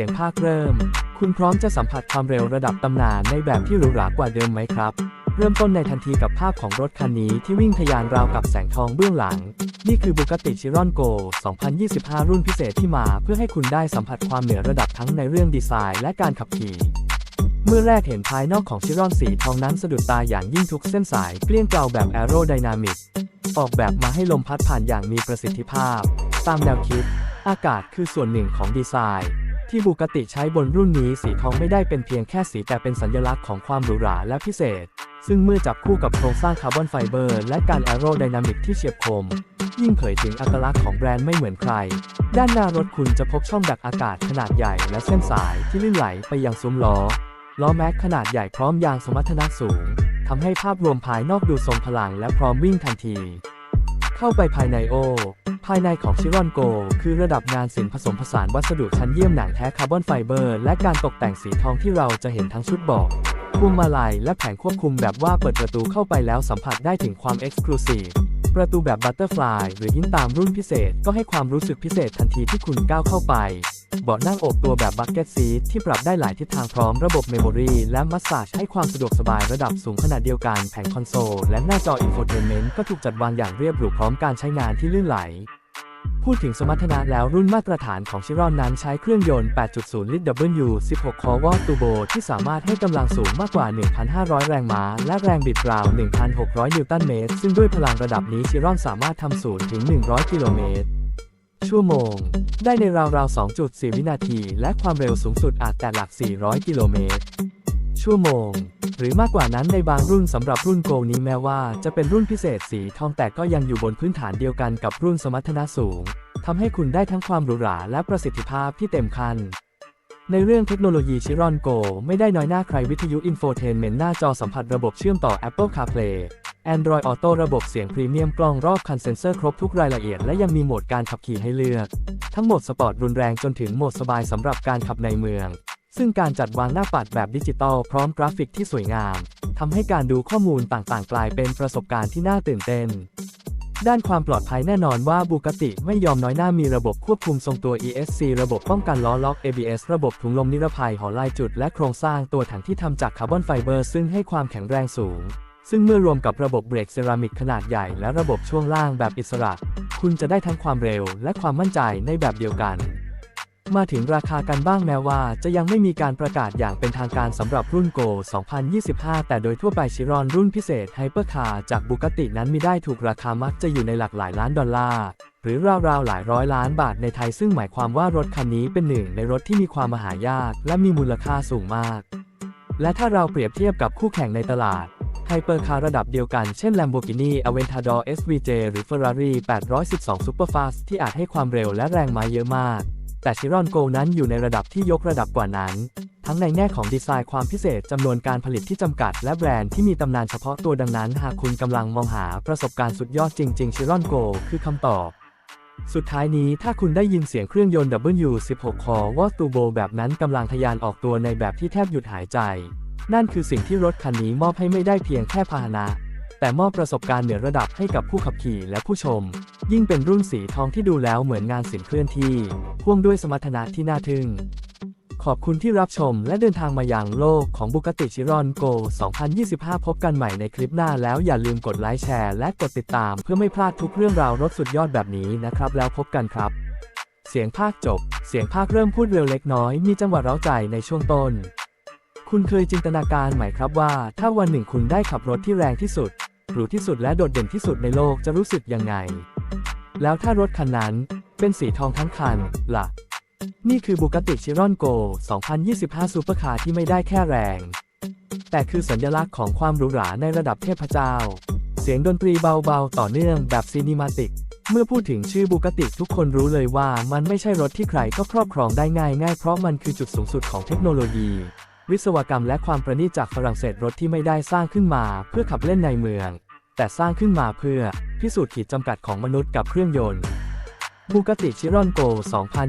สียงภาคเริ่ม คุณพร้อมจะสัมผัสความเร็วระดับตำนานในแบบที่หรูหรากว่าเดิมไหมครับ เริ่มต้นในทันทีกับภาพของรถคันนี้ที่วิ่งทะยานราวกับแสงทองเบื้องหลัง นี่คือ Bugatti Chiron Go 2025 รุ่นพิเศษที่มาเพื่อให้คุณได้สัมผัสความเหนือระดับทั้งในเรื่องดีไซน์และการขับขี่เมื่อแรกเห็นภายนอกของชิรอนสีทองนั้นสะดุดตาอย่างยิ่งทุกเส้นสายเกลี้ยงเกลาแบบแอโรไดนามิกออกแบบมาให้ลมพัดผ่านอย่างมีประสิทธิภาพ ตามแนวคิด อากาศคือส่วนหนึ่งของดีไซน์ ที่บุกติใช้บนรุ่นนี้สีทองไม่ได้เป็นเพียงแค่สีแต่เป็นสัญลักษณ์ของความหรูหราและพิเศษ ซึ่งเมื่อจับคู่กับโครงสร้างคาร์บอนไฟเบอร์และการแอโรไดนามิกที่เฉียบคม ยิ่งเผยถึงอัตลักษณ์ของแบรนด์ไม่เหมือนใคร ด้านหน้ารถคุณจะพบช่องดักอากาศขนาดใหญ่และเส้นสายที่ลื่นไหลไปยังซุ้มล้อ ล้อแม็กขนาดใหญ่พร้อมยางสมรรถนะสูงทำให้ภาพรวมภายนอกดูทรงพลังและพร้อมวิ่งทันที เข้าไปภายในโอ ภายในของชิรอนโก คือระดับงานศิลป์ผสมผสานวัสดุชั้นเยี่ยมหนังแท้คาร์บอนไฟเบอร์ และการตกแต่งสีทองที่เราจะเห็นทั้งชุดบอกพวงมาลัยและแผงควบคุมแบบว่าเปิดประตูเข้าไปแล้วสัมผัสได้ถึงความเอ็กซ์คลูซีฟประตูแบบบัตเตอร์ฟลายหรือหินตามรุ่นพิเศษก็ให้ความรู้สึกพิเศษทันทีที่คุณก้าวเข้าไป เบาะนั่งโอบตัวแบบบักเก็ตซีทที่ปรับได้หลายทิศทางพร้อมระบบเมมโมรีและมัสซาจให้ความสะดวกสบายระดับสูงขนาดเดียวกันแผงคอนโซลและหน้าจออินโฟเทนเมนต์ก็ถูกจัดวางอย่างเรียบหรูพร้อมการใช้งานที่ลื่นไหล พูดถึงสมรรถนะแล้วรุ่นมาตรฐานของชิรอนนั้นใช้เครื่องยนต์ 8.0 ลิตร W16 คอวอตูโบที่สามารถให้กำลังสูงมากกว่า 1,500 แรงม้า และแรงบิดราว 1,600 นิวตันเมตร ซึ่งด้วยพลังระดับนี้ชิรอนสามารถทำศูนย์ถึง 100 กิโลเมตร ชั่วโมง ได้ในราวๆ 2.4 วินาที และความเร็วสูงสุดอาจแตะหลัก 400 กิโลเมตร ชั่วโมง หรือมากกว่านั้นในบางรุ่นสำหรับรุ่นโกนี้แม้ว่าจะเป็นรุ่นพิเศษสีทองแต่ก็ยังอยู่บนพื้นฐานเดียวกันกับรุ่นสมรรถนะสูงทำให้คุณได้ทั้งความหรูหราและประสิทธิภาพที่เต็มคันในเรื่องเทคโนโลยีชิรอนโกไม่ได้น้อยหน้าใครวิทยุอินโฟเทนเมนต์หน้าจอสัมผัสระบบเชื่อมต่อ Apple CarPlay Android Auto ระบบเสียงพรีเมียมกล้องรอบคันเซ็นเซอร์ครบทุกรายละเอียดและยังมีโหมดการขับขี่ให้เลือก ทั้งโหมดสปอร์ตรุนแรงจนถึงโหมดสบายสำหรับการขับในเมือง ซึ่งการจัดวางหน้าปัดแบบดิจิตอลพร้อมกราฟิกที่สวยงามทำให้การดูข้อมูลต่างๆ กลายเป็นประสบการณ์ที่น่าตื่นเต้นด้านความปลอดภัยแน่นอนว่าบูกติไม่ยอมน้อยหน้ามีระบบควบคุมทรงตัว ESC ระบบป้องกันล้อล็อก ABS ระบบถุงลมนิรภัยหอลายจุด และโครงสร้างตัวถังที่ทำจากคาร์บอนไฟเบอร์ซึ่งให้ความแข็งแรงสูง ซึ่งเมื่อรวมกับระบบเบรกเซรามิกขนาดใหญ่และระบบช่วงล่างแบบอิสระ คุณจะได้ทั้งความเร็วและความมั่นใจในแบบเดียวกัน มาถึงราคากันบ้างแม้ว่า จะยังไม่มีการประกาศอย่างเป็นทางการสำหรับรุ่นโก 2025 แต่โดยทั่วไปชิรอนรุ่นพิเศษไฮเปอร์คาร์จากบุกตินั้นมีได้ถูกราคามักจะอยู่ในหลักหลายล้านดอลลาร์หรือราวๆหลายร้อยล้านบาทในไทยซึ่งหมายความว่ารถคันนี้เป็นหนึ่งในรถที่มีความมหายาก และมีมูลค่าสูงมาก และถ้าเราเปรียบเทียบกับคู่แข่งในตลาด ไฮเปอร์คาร์ระดับเดียวกัน เช่น Lamborghini Aventador SVJ หรือ Ferrari 812 Superfast ที่อาจให้ความเร็วและแรงม้าเยอะมาก แต่ชิรอนโกนั้นอยู่ในระดับที่ยกระดับกว่านั้น ทั้งในแง่ของดีไซน์ความพิเศษจำนวนการผลิตที่จำกัด และแบรนด์ที่มีตำนานเฉพาะตัวดังนั้น หากคุณกำลังมองหาประสบการณ์สุดยอดจริง ๆ ชิรอนโกคือคำตอบสุดท้ายนี้ถ้าคุณได้ยินเสียงเครื่องยนต์ W16 คอวอตูโบแบบนั้นกำลังทะยานออกตัวในแบบที่แทบหยุดหายใจ นั่นคือสิ่งที่รถคันนี้มอบให้ไม่ได้เพียงแค่พาหนะ แต่มอบประสบการณ์เหนือระดับให้กับผู้ขับขี่และผู้ชม ยิ่งเป็นรุ่นสีทองที่ดูแล้วเหมือนงานศิลป์เคลื่อนที่ พ่วงด้วยสมรรถนะที่น่าทึ่ง ขอบคุณที่รับชมและเดินทางมาอย่างโลกของบุกติชิรอนโก 2025 พบกันใหม่ในคลิปหน้าแล้วอย่าลืมกดไลค์แชร์และกดติดตามเพื่อไม่พลาดทุกเรื่องราวรถสุดยอดแบบนี้นะครับแล้วพบกันครับ เสียงภาคจบ เสียงภาคเริ่มพูดเร็วเล็กน้อย มีจังหวะเร้าใจในช่วงต้น คุณเคยจินตนาการไหมครับว่า ถ้าวันหนึ่งคุณได้ขับรถที่แรงที่สุด หรูที่สุดและโดดเด่นที่สุดในโลกจะรู้สึกยังไง แล้วถ้ารถคันนั้นเป็นสีทองทั้งคันล่ะ นี่คือ Bugatti Chiron Go 2025 ซูเปอร์คาร์ที่ไม่ได้แค่แรง แต่คือสัญลักษณ์ของความหรูหราในระดับเทพเจ้า เสียงดนตรีเบาๆ ต่อเนื่องแบบซีนิมาติก เมื่อพูดถึงชื่อ Bugatti ทุกคนรู้เลยว่ามันไม่ใช่รถที่ใครก็ครอบครองได้ง่ายง่ายเพราะมันคือจุดสูงสุดของเทคโนโลยี วิศวกรรมและความประณีตจากฝรั่งเศสรถที่ไม่ได้สร้างขึ้นมาเพื่อขับเล่นในเมือง แต่สร้างขึ้นมาเพื่อพิสูจน์ขีดจำกัดของมนุษย์กับเครื่องยนต์บูกติชิรอนโก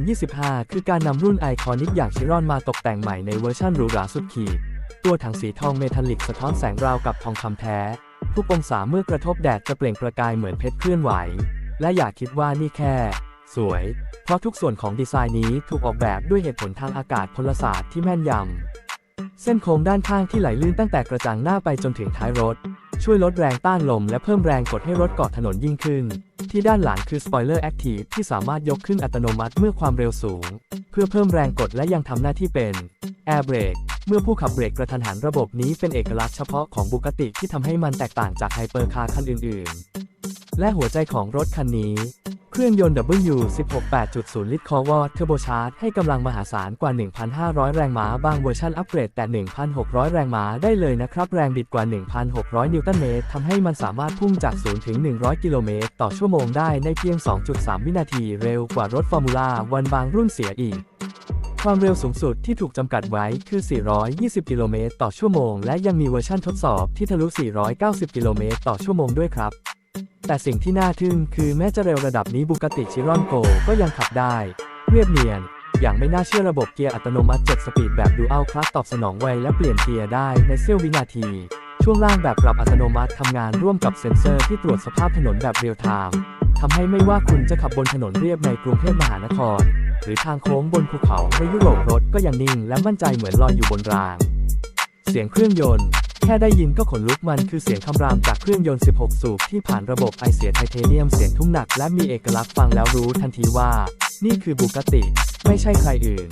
2025 คือการนำรุ่นไอคอนิกอย่างชิรอนมาตกแต่งใหม่ในเวอร์ชันหรูหราสุดขีด ตัวถังสีทองเมทัลลิกสะท้อนแสงราวกับทองคำแท้ ทุกองศาเมื่อกระทบแดดจะเปล่งประกายเหมือนเพชรเคลื่อนไหว และอย่าคิดว่านี่แค่ สวย เพราะทุกส่วนของดีไซน์นี้ถูกออกแบบด้วยเหตุผลทางอากาศพลศาสตร์ที่แม่นยำ เส้นโค้งด้านข้างที่ไหลลื่นตั้งแต่กระจังหน้าไปจนถึงท้ายรถ ช่วยลดแรงต้านลมและเพิ่มแรงกดให้รถเกาะถนนยิ่งขึ้น ที่ด้านหลังคือสปอยเลอร์แอคทีฟที่สามารถยกขึ้นอัตโนมัติเมื่อความเร็วสูง เพื่อเพิ่มแรงกดและยังทำหน้าที่เป็นแอร์เบรกเมื่อผู้ขับเบรกกระทันหันระบบนี้เป็นเอกลักษณ์เฉพาะของบุกติที่ทำให้มันแตกต่างจากไฮเปอร์คาร์คันอื่น ๆ และหัวใจของรถคันนี้ เครื่องยนต์ W16 8.0 ลิตรคอวอร์เทอร์โบชาร์จให้กำลังมหาศาลกว่า 1,500 แรงม้า บางเวอร์ชันอัปเกรดแต่ 1,600 แรงม้าได้เลยนะครับ แรงบิดกว่า 1,600 นิวตันเมตรทำให้มันสามารถพุ่งจาก 0 ถึง 100 กิโลเมตร ต่อชั่วโมงได้ในเพียง 2.3 วินาที เร็วกว่ารถฟอร์มูล่าวันบางรุ่นเสียอีกความเร็วสูงสุดที่ถูกจำกัดไว้คือ 420 กิโลเมตรต่อชั่วโมง และยังมีเวอร์ชันทดสอบที่ทะลุ 490 กิโลเมตรต่อชั่วโมงด้วยครับ แต่สิ่งที่น่าทึ่งคือแม้จะเร็วระดับนี้บุกติชิรอนโกก็ยังขับได้ เรียบเนียน อย่างไม่น่าเชื่อระบบเกียร์อัตโนมัติ 7 สปีดแบบดูอัลคลัสตอบสนองไวและเปลี่ยนเกียร์ได้ในเสี้ยววินาที ช่วงล่างแบบปรับอัตโนมัติทำงานร่วมกับเซ็นเซอร์ที่ตรวจสภาพถนนแบบเรียลไทม์ทำให้ไม่ว่าคุณจะขับบนถนนเรียบในกรุงเทพมหานคร หรือทางโค้งบนภูเขาในยุโรปรถก็ยังนิ่งและมั่นใจเหมือนลอยอยู่บนราง เสียงเครื่องยนต์ ค่ได้ยินก็ขนลุกมันคือเสียงคำรามจากเครื่องยนต์ 16 สูบที่ผ่านระบบไอเสียไทเทเนียมเสียงทุ่มหนักและมีเอกลักษณ์ฟังแล้วรู้ทันทีว่า นี่คือบุกติ ไม่ใช่ใครอื่น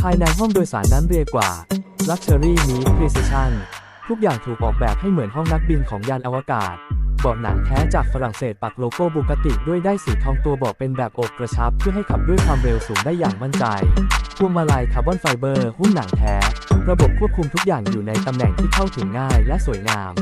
ภายในห้องโดยสารนั้นเรียกว่า Luxury Meet Precision ทุกอย่างถูกออกแบบให้เหมือนห้องนักบินของยานอวกาศ เบาะหนังแท้จากฝรั่งเศสปักโลโก้บูกติด้วยได้สีทองตัวเบาะเป็นแบบอกกระชับ เพื่อให้ขับด้วยความเร็วสูงได้อย่างมั่นใจพวงมาลัยคาร์บอนไฟเบอร์หุ้มหนังแท้ ระบบควบคุมทุกอย่างอยู่ในตำแหน่งที่เข้าถึงง่ายและสวยงาม